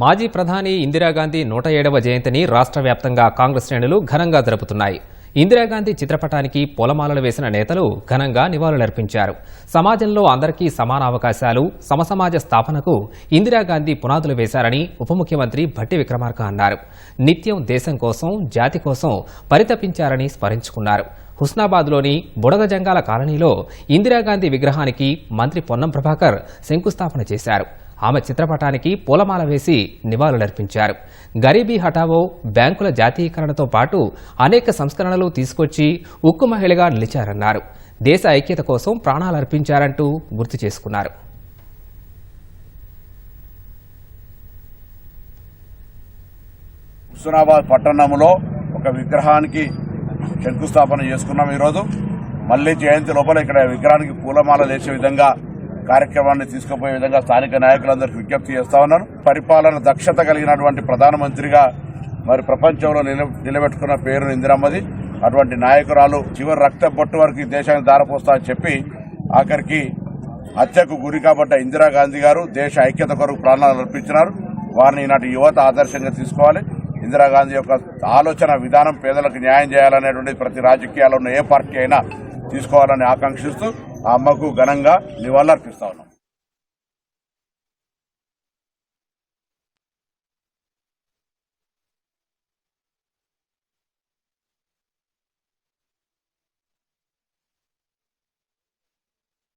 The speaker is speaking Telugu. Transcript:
మాజీ ప్రధాని ఇందిరాగాంధీ నూట ఏడవ జయంతిని రాష్ట్ర వ్యాప్తంగా కాంగ్రెస్ శ్రేణులు ఘనంగా జరుపుతున్నాయి. ఇందిరాగాంధీ చిత్రపటానికి పూలమాలలు వేసిన నేతలు ఘనంగా నివాళులర్పించారు. సమాజంలో అందరికీ సమాన అవకాశాలు సమసమాజ స్థాపనకు ఇందిరాగాంధీ పునాదులు వేశారని ఉప ముఖ్యమంత్రి భట్టి విక్రమార్క అన్నారు. నిత్యం దేశం కోసం జాతి కోసం పరితపించారని స్మరించుకున్నారు. హుస్నాబాద్లోని బుడగజంగాల కాలనీలో ఇందిరాగాంధీ విగ్రహానికి మంత్రి పొన్నం ప్రభాకర్ శంకుస్థాపన చేశారు. ఆమె చిత్రపటానికి పూలమాల వేసి నివాళులర్పించారు. గరీబీ హఠావో బ్యాంకుల జాతీయకరణతో పాటు అనేక సంస్కరణలు తీసుకొచ్చి ఉక్కు మహిళగా నిలిచారన్నారు. దేశ ఐక్యత కోసం ప్రాణాలర్పించారంటూ గుర్తు చేసుకున్నారు. హుస్నాబాద్ పట్టణంలో ఒక విగ్రహానికి శంకుస్థాపన చేసుకున్నాం ఈరోజు. మళ్ళీ జయంతి లోపల ఇక్కడ విగ్రహానికి పూలమాల వేసే విధంగా కార్యక్రమాన్ని తీసుకుపోయే విధంగా స్థానిక నాయకులందరికీ విజ్ఞప్తి చేస్తా ఉన్నాను. పరిపాలన దక్షత కలిగినటువంటి ప్రధానమంత్రిగా మరి ప్రపంచంలో నిల- నిలబెట్టుకున్న పేరు ఇందిరమ్మది. అటువంటి నాయకురాలు చివరి రక్త బొట్టు వరకు దేశాన్ని దేశానికి దారపోస్తా అని చెప్పి ఆఖరికి హత్యకు గురి కాబట్ట ఇందిరాగాంధీ గారు దేశ ఐక్యత కొరకు ప్రాణాలు అర్పించినారు. వారిని ఈనాటి యువత ఆదర్శంగా తీసుకోవాలి. ఇందిరాగాంధీ యొక్క ఆలోచన విధానం పేదలకు న్యాయం చేయాలనేటువంటి ప్రతి రాజకీయాల్లో ఉన్న ఏ పార్టీ అయినా తీసుకోవాలని ఆకాంక్షిస్తూ ఆ అమ్మకు ఘనంగా నివాళులర్పిస్తా ఉన్నాం.